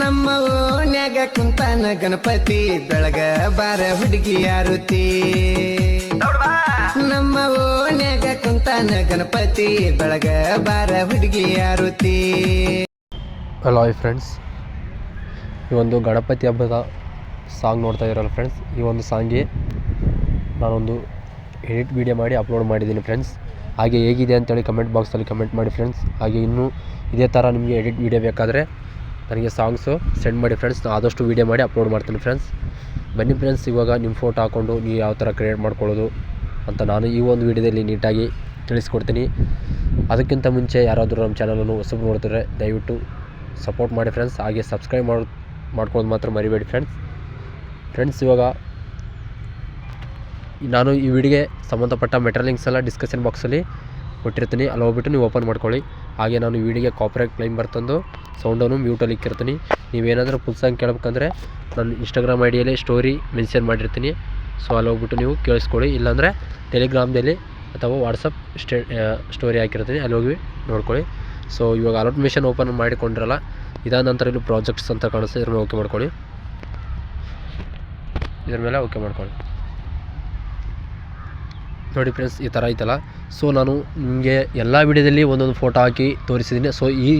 ನಮ್ಮ ಓನ್ಯಾಗ ಕುಂತಾನ ಗಣಪತಿ ಬೆಳಗ ಬಾರ ಹುಡುಗಿ ಆರುತಿ ನಮ್ಮ ಓನ್ಯಾಗ ಕುಂತಾನ ಗಣಪತಿ ಬೆಳಗ ಬಾರ ಹುಡುಗಿ ಆರುತಿ ಹಲೋ ಫ್ರೆಂಡ್ಸ್ ಈ ಒಂದು ಗಣಪತಿ ಹಬ್ಬದ ಸಾಂಗ್ ನೋಡ್ತಾ ಇರಲ್ಲ ಫ್ರೆಂಡ್ಸ್ ಈ ಒಂದು ಸಾಂಗ್ಗೆ ನಾನೊಂದು ಎಡಿಟ್ ವಿಡಿಯೋ ಮಾಡಿ ಅಪ್ಲೋಡ್ ಮಾಡಿದ್ದೀನಿ ಫ್ರೆಂಡ್ಸ್ ಹಾಗೆ ಹೇಗಿದೆ ಅಂತೇಳಿ ಕಮೆಂಟ್ ಬಾಕ್ಸಲ್ಲಿ ಕಮೆಂಟ್ ಮಾಡಿ ಫ್ರೆಂಡ್ಸ್ ಹಾಗೆ ಇನ್ನೂ ಇದೇ ಥರ ನಿಮಗೆ ಎಡಿಟ್ ವಿಡಿಯೋ ಬೇಕಾದರೆ ನನಗೆ ಸಾಂಗ್ಸು ಸೆಂಡ್ ಮಾಡಿ ಫ್ರೆಂಡ್ಸ್ ನಾನು ಆದಷ್ಟು ವೀಡಿಯೋ ಮಾಡಿ ಅಪ್ಲೋಡ್ ಮಾಡ್ತೀನಿ ಫ್ರೆಂಡ್ಸ್ ಬನ್ನಿ ಫ್ರೆಂಡ್ಸ್ ಇವಾಗ ನಿಮ್ಮ ಫೋಟೋ ಹಾಕ್ಕೊಂಡು ನೀವು ಯಾವ ಥರ ಕ್ರಿಯೇಟ್ ಮಾಡ್ಕೊಳ್ಳೋದು ಅಂತ ನಾನು ಈ ಒಂದು ವಿಡಿಯೋದಲ್ಲಿ ನೀಟಾಗಿ ತಿಳಿಸ್ಕೊಡ್ತೀನಿ. ಅದಕ್ಕಿಂತ ಮುಂಚೆ ಯಾರಾದರೂ ನಮ್ಮ ಚಾನಲನ್ನು ಹೊಸಬ್ರು ನೋಡ್ತಾರೆ ದಯವಿಟ್ಟು ಸಪೋರ್ಟ್ ಮಾಡಿ ಫ್ರೆಂಡ್ಸ್ ಹಾಗೆ ಸಬ್ಸ್ಕ್ರೈಬ್ ಮಾಡಿ, ಮಾಡ್ಕೊಳ್ಳೋದು ಮಾತ್ರ ಮರಿಬೇಡಿ ಫ್ರೆಂಡ್ಸ್ ಫ್ರೆಂಡ್ಸ್ ಇವಾಗ ನಾನು ಈ ವಿಡಿಯೋಗೆ ಸಂಬಂಧಪಟ್ಟ ಮೆಟ್ರಲಿಂಗ್ಸ್ ಎಲ್ಲ ಡಿಸ್ಕಷನ್ ಬಾಕ್ಸಲ್ಲಿ ಕೊಟ್ಟಿರ್ತೀನಿ. ಅಲ್ಲಿ ಹೋಗ್ಬಿಟ್ಟು ನೀವು ಓಪನ್ ಮಾಡ್ಕೊಳ್ಳಿ. ಹಾಗೆ ನಾನು ವಿಡಿಯೋಗೆ ಕಾಪ್ರೇಟ್ ಕ್ಲೈಮ್ ಬರ್ತಂದು ಸೌಂಡನ್ನು ಮ್ಯೂಟಲ್ಲಿ ಇಕ್ಕಿರ್ತೀನಿ. ನೀವೇನಾದರೂ ಫುಲ್ ಸಾಂಗ್ ಕೇಳಬೇಕಂದ್ರೆ ನನ್ನ ಇನ್ಸ್ಟಾಗ್ರಾಮ್ ಐ ಡಿಯಲ್ಲಿ ಸ್ಟೋರಿ ಮೆನ್ಷನ್ ಮಾಡಿರ್ತೀನಿ. ಸೊ ಅಲ್ಲಿ ಹೋಗ್ಬಿಟ್ಟು ನೀವು ಕೇಳಿಸ್ಕೊಳ್ಳಿ. ಇಲ್ಲಾಂದರೆ ಟೆಲಿಗ್ರಾಮ್ದಲ್ಲಿ ಅಥವಾ ವಾಟ್ಸಪ್ ಸ್ಟೇ ಸ್ಟೋರಿ ಹಾಕಿರ್ತೀನಿ. ಅಲ್ಲಿ ಹೋಗಿ ನೋಡ್ಕೊಳ್ಳಿ. ಸೊ ಇವಾಗ ಅಲೌಟ್ ಮಿಷನ್ ಓಪನ್ ಮಾಡಿಕೊಂಡ್ರಲ್ಲ, ಇದಾದ ನಂತರ ಇಲ್ಲಿ ಪ್ರಾಜೆಕ್ಟ್ಸ್ ಅಂತ ಕಾಣಿಸ್ತದೆ ಇದ್ರ ಮೇಲೆ ಓಕೆ ಮಾಡ್ಕೊಳ್ಳಿ. ಇದ್ರ ಮೇಲೆ ಓಕೆ ಮಾಡ್ಕೊಳ್ಳಿ. ನೋಡಿ ಫ್ರೆಂಡ್ಸ್ ಈ ಥರ ಐತಲ್ಲ. ಸೊ ನಾನು ನಿಮಗೆ ಎಲ್ಲ ವಿಡಿಯೋದಲ್ಲಿ ಒಂದೊಂದು ಫೋಟೋ ಹಾಕಿ ತೋರಿಸಿದ್ದೀನಿ ಸೊ ಈ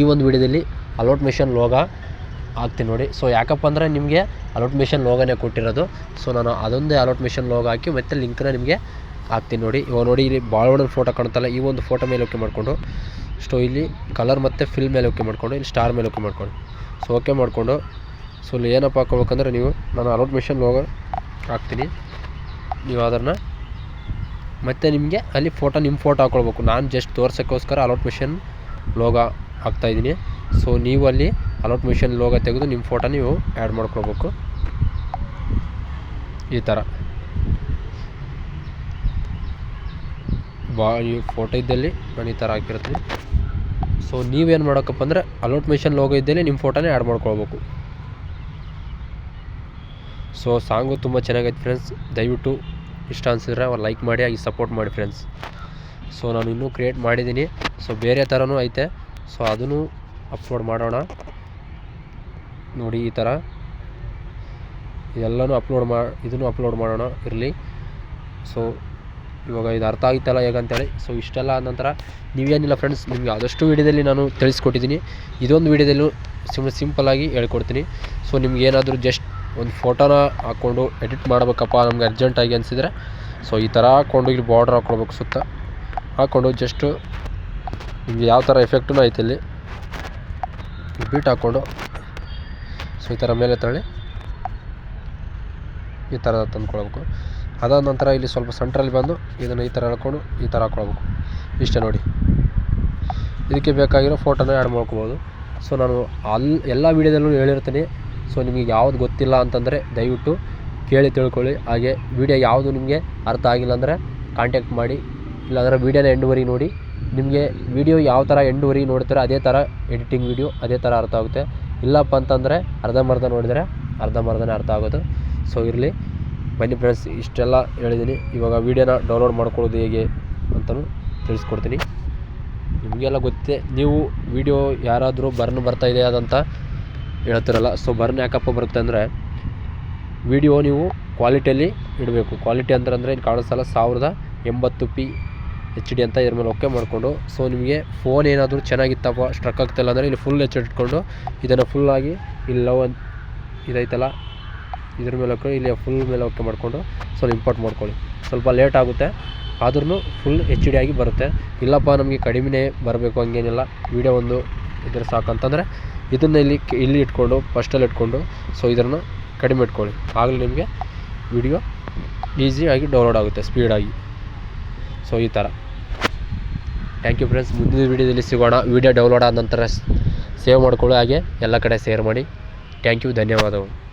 ಈ ಒಂದು ವಿಡಿಯೋದಲ್ಲಿ ಅಲೋಟ್ ಮಿಷನ್ ಲೋಗ ಹಾಕ್ತೀನಿ ನೋಡಿ. ಸೊ ಯಾಕಪ್ಪ ಅಂದರೆ ನಿಮಗೆ ಅಲೋಟ್ ಮಿಷನ್ ಲೋಗನೇ ಕೊಟ್ಟಿರೋದು. ಸೊ ನಾನು ಅದೊಂದೇ ಅಲೋಟ್ ಮಿಷನ್ ಲೋಗ ಹಾಕಿ ಮತ್ತು ಲಿಂಕ್ನ ನಿಮಗೆ ಹಾಕ್ತೀನಿ ನೋಡಿ. ಇವಾಗ ನೋಡಿ, ಇಲ್ಲಿ ಭಾಳ ಫೋಟೋ ಕಾಣುತ್ತಲ್ಲ. ಈ ಒಂದು ಫೋಟೋ ಮೇಲೆ ಓಕೆ ಮಾಡಿಕೊಂಡು. ಸೊ ಇಲ್ಲಿ ಕಲರ್ ಮತ್ತು ಫಿಲ್ ಮೇಲೆ ಓಕೆ ಮಾಡಿಕೊಂಡು, ಇಲ್ಲಿ ಸ್ಟಾರ್ ಮೇಲೆ ಓಕೆ ಮಾಡಿಕೊಂಡು. ಸೊ ಓಕೆ ಮಾಡಿಕೊಂಡು. ಸೊ ಇಲ್ಲಿ ಏನಪ್ಪ ಹಾಕೋಬೇಕಂದ್ರೆ ನೀವು, ನಾನು ಅಲೋಟ್ ಮಿಷನ್ ಲೋಗ ಹಾಕ್ತೀನಿ. ನೀವು ಅದನ್ನು ಮತ್ತು ನಿಮಗೆ ಅಲ್ಲಿ ಫೋಟೋ ನಿಮ್ಮ ಫೋಟೋ ಹಾಕ್ಕೊಳ್ಬೇಕು ನಾನು ಜಸ್ಟ್ ತೋರ್ಸೋಕ್ಕೋಸ್ಕರ ಅಲೋಟ್ ಮಿಷನ್ ಲೋಗ ಹಾಕ್ತಾಯಿದ್ದೀನಿ ಸೊ ನೀವು ಅಲ್ಲಿ ಅಲೌಟ್ ಮಿಷನ್ ಲೋಗ ತೆಗೆದು ನಿಮ್ಮ ಫೋಟೋ ನೀವು ಆ್ಯಡ್ ಮಾಡ್ಕೊಳ್ಬೇಕು. ಈ ಥರ ಬಾ, ಈ ಫೋಟೋ ಇದ್ದಲ್ಲಿ ನಾನು ಈ ಥರ ಹಾಕಿರ್ತೀನಿ. ಸೊ ನೀವೇನು ಮಾಡೋಕ್ಕಪ್ಪ ಅಂದರೆ ಅಲೋಟ್ ಮಿಷನ್ ಲೋಗೋ ಇದ್ದಲ್ಲಿ ನಿಮ್ಮ ಫೋಟೋನೇ ಆ್ಯಡ್ ಮಾಡ್ಕೊಳ್ಬೇಕು. ಸೊ ಸಾಂಗು ತುಂಬ ಚೆನ್ನಾಗೈತೆ ಫ್ರೆಂಡ್ಸ್ ದಯವಿಟ್ಟು ಇಷ್ಟ ಅನಿಸಿದ್ರೆ ಅವ್ರು ಲೈಕ್ ಮಾಡಿ ಆಗಿ ಸಪೋರ್ಟ್ ಮಾಡಿ ಫ್ರೆಂಡ್ಸ್ ಸೊ ನಾನು ಇನ್ನೂ ಕ್ರಿಯೇಟ್ ಮಾಡಿದ್ದೀನಿ. ಸೊ ಬೇರೆ ಥರನೂ ಐತೆ. ಸೊ ಅದನ್ನು ಅಪ್ಲೋಡ್ ಮಾಡೋಣ. ನೋಡಿ, ಈ ಥರ ಇದೆಲ್ಲನೂ ಅಪ್ಲೋಡ್ ಮಾ, ಇದನ್ನು ಅಪ್ಲೋಡ್ ಮಾಡೋಣ, ಇರಲಿ. ಸೊ ಇವಾಗ ಇದು ಅರ್ಥ ಆಗಿತ್ತಲ್ಲ ಹೇಗಂತೇಳಿ ಸೊ ಇಷ್ಟೆಲ್ಲ ಆದ ನಂತರ ನೀವೇನಿಲ್ಲ ಫ್ರೆಂಡ್ಸ್ ನಿಮಗೆ ಆದಷ್ಟು ವೀಡಿಯೋದಲ್ಲಿ ನಾನು ತಿಳಿಸ್ಕೊಟ್ಟಿದ್ದೀನಿ. ಇದೊಂದು ವೀಡಿಯೋದಲ್ಲೂ ಸಿಮ್ ಸಿಂಪಲ್ಲಾಗಿ ಹೇಳ್ಕೊಡ್ತೀನಿ. ಸೊ ನಿಮ್ಗೆ ಏನಾದರೂ ಜಸ್ಟ್ ಒಂದು ಫೋಟೋನ ಹಾಕ್ಕೊಂಡು ಎಡಿಟ್ ಮಾಡಬೇಕಪ್ಪ ನಮ್ಗೆ ಅರ್ಜೆಂಟಾಗಿ ಅನಿಸಿದರೆ. ಸೊ ಈ ಥರ ಹಾಕ್ಕೊಂಡು ಇಲ್ಲಿ ಬಾರ್ಡ್ರ್ ಹಾಕ್ಕೊಳ್ಬೇಕು ಸುತ್ತ. ಹಾಕ್ಕೊಂಡು ಜಸ್ಟು ನಿಮ್ಗೆ ಯಾವ ಥರ ಎಫೆಕ್ಟೂ ಐತೆ ಇಲ್ಲಿ. ಬೀಟ್ ಹಾಕ್ಕೊಂಡು. ಸೊ ಈ ಥರ ಮೇಲೆ ತಳ್ಳಿ. ಈ ಥರ ತಂದ್ಕೊಳ್ಬೇಕು. ಅದಾದ ನಂತರ ಇಲ್ಲಿ ಸ್ವಲ್ಪ ಸೆಂಟ್ರಲ್ಲಿ ಬಂದು ಇದನ್ನು ಈ ಥರ ಎಳ್ಕೊಂಡು ಈ ಥರ ಹಾಕ್ಕೊಳ್ಬೇಕು. ಇಷ್ಟೇ ನೋಡಿ. ಇದಕ್ಕೆ ಬೇಕಾಗಿರೋ ಫೋಟೋನ ಆ್ಯಡ್ ಮಾಡ್ಕೊಬೋದು. ಸೊ ನಾನು ಅಲ್ಲಿ ಎಲ್ಲ ವೀಡಿಯೋದಲ್ಲೂ ಹೇಳಿರ್ತೀನಿ. ಸೊ, ನಿಮಗೆ ಯಾವ್ದು ಗೊತ್ತಿಲ್ಲ ಅಂತಂದರೆ ದಯವಿಟ್ಟು ಕೇಳಿ ತಿಳ್ಕೊಳ್ಳಿ. ಹಾಗೆ ವಿಡಿಯೋ ಯಾವುದು ನಿಮಗೆ ಅರ್ಥ ಆಗಿಲ್ಲ ಅಂದರೆ ಕಾಂಟ್ಯಾಕ್ಟ್ ಮಾಡಿ. ಇಲ್ಲಾಂದರೆ ವೀಡಿಯೋನ ಎಂಡುವರೆಗೆ ನೋಡಿ. ನಿಮಗೆ ವಿಡಿಯೋ ಯಾವ ಥರ ಎಂಡುವರೆಗೆ ನೋಡ್ತಾರೆ ಅದೇ ಥರ ಎಡಿಟಿಂಗ್ ವಿಡಿಯೋ ಅದೇ ಥರ ಅರ್ಥ ಆಗುತ್ತೆ. ಇಲ್ಲಪ್ಪ ಅಂತಂದರೆ ಅರ್ಧಂಬರ್ಧ ನೋಡಿದರೆ ಅರ್ಧಂಬರ್ಧನೇ ಅರ್ಥ ಆಗೋದು. ಸೊ, ಇರಲಿ. ಬನ್ನಿ ಫ್ರೆಂಡ್ಸ್ ಇಷ್ಟೆಲ್ಲ ಹೇಳಿದ್ದೀನಿ ಇವಾಗ ವೀಡಿಯೋನ ಡೌನ್ಲೋಡ್ ಮಾಡ್ಕೊಳ್ಳೋದು ಹೇಗೆ ಅಂತಲೂ ತಿಳಿಸ್ಕೊಡ್ತೀನಿ. ನಿಮಗೆಲ್ಲ ಗೊತ್ತೇ ನೀವು ವಿಡಿಯೋ ಯಾರಾದರೂ ಬರ್ನ್ ಬರ್ತಾ ಅದಂತ ಹೇಳ್ತಿರಲ್ಲ. ಸೊ ಬರ್ನ್ ಯಾಕಪ್ಪ ಬರುತ್ತೆ ಅಂದರೆ ವಿಡಿಯೋ ನೀವು ಕ್ವಾಲಿಟಿಯಲ್ಲಿ ಇಡಬೇಕು. ಕ್ವಾಲಿಟಿ ಅಂದ್ರೆ ಅಂದರೆ ಏನು ಕಾಣಿಸಲ್ಲ ಸಾವಿರದ ಎಂಬತ್ತು ಪಿ ಎಚ್ ಡಿ ಅಂತ ಇದ್ರ ಮೇಲೆ ಓಕೆ ಮಾಡಿಕೊಂಡು ಸೊ ನಿಮಗೆ ಫೋನ್ ಏನಾದರೂ ಚೆನ್ನಾಗಿತ್ತಪ್ಪ ಸ್ಟ್ರಕ್ ಆಗ್ತಾಯಿಲ್ಲ ಅಂದರೆ ಇಲ್ಲಿ ಫುಲ್ ಎಚ್ ಇಟ್ಕೊಂಡು, ಇದನ್ನು ಫುಲ್ಲಾಗಿ ಇಲ್ಲಿ ಲವ್ ಅಂತ ಇದೈತಲ್ಲ, ಇದ್ರ ಮೇಲೆ ಹಾಕೊಂಡು ಇಲ್ಲಿ ಫುಲ್ ಮೇಲೆ ಓಕೆ ಮಾಡಿಕೊಂಡು ಸ್ವಲ್ಪ ಇಂಪೋರ್ಟ್ ಮಾಡ್ಕೊಳ್ಳಿ. ಸ್ವಲ್ಪ ಲೇಟ್ ಆಗುತ್ತೆ ಆದ್ರೂ ಫುಲ್ ಎಚ್ ಡಿ ಆಗಿ ಬರುತ್ತೆ. ಇಲ್ಲಪ್ಪ, ನಮಗೆ ಕಡಿಮೆನೇ ಬರಬೇಕು, ಹಂಗೇನಿಲ್ಲ. ವೀಡಿಯೋ ಒಂದು ಇದ್ರೆ ಸಾಕಂತಂದರೆ ಇದನ್ನು ಇಲ್ಲಿ ಇಲ್ಲಿ ಇಟ್ಕೊಂಡು ಫಸ್ಟಲ್ಲಿ ಇಟ್ಕೊಂಡು ಸೊ ಇದನ್ನು ಕಡಿಮೆ ಇಟ್ಕೊಳ್ಳಿ. ಆಗಲೇ ನಿಮಗೆ ವಿಡಿಯೋ ಈಸಿಯಾಗಿ ಡೌನ್ಲೋಡ್ ಆಗುತ್ತೆ ಸ್ಪೀಡಾಗಿ ಸೊ ಈ ಥರ ಥ್ಯಾಂಕ್ ಯು ಫ್ರೆಂಡ್ಸ್ ಮುಂದಿನ ವೀಡಿಯೋದಲ್ಲಿ ಸಿಗೋಣ. ವೀಡಿಯೋ ಡೌನ್ಲೋಡ್ ಆದ ನಂತರ ಸೇವ್ ಮಾಡ್ಕೊಳ್ಳಿ, ಹಾಗೆ ಎಲ್ಲ ಕಡೆ ಶೇರ್ ಮಾಡಿ. ಥ್ಯಾಂಕ್ ಯು ಧನ್ಯವಾದಗಳು.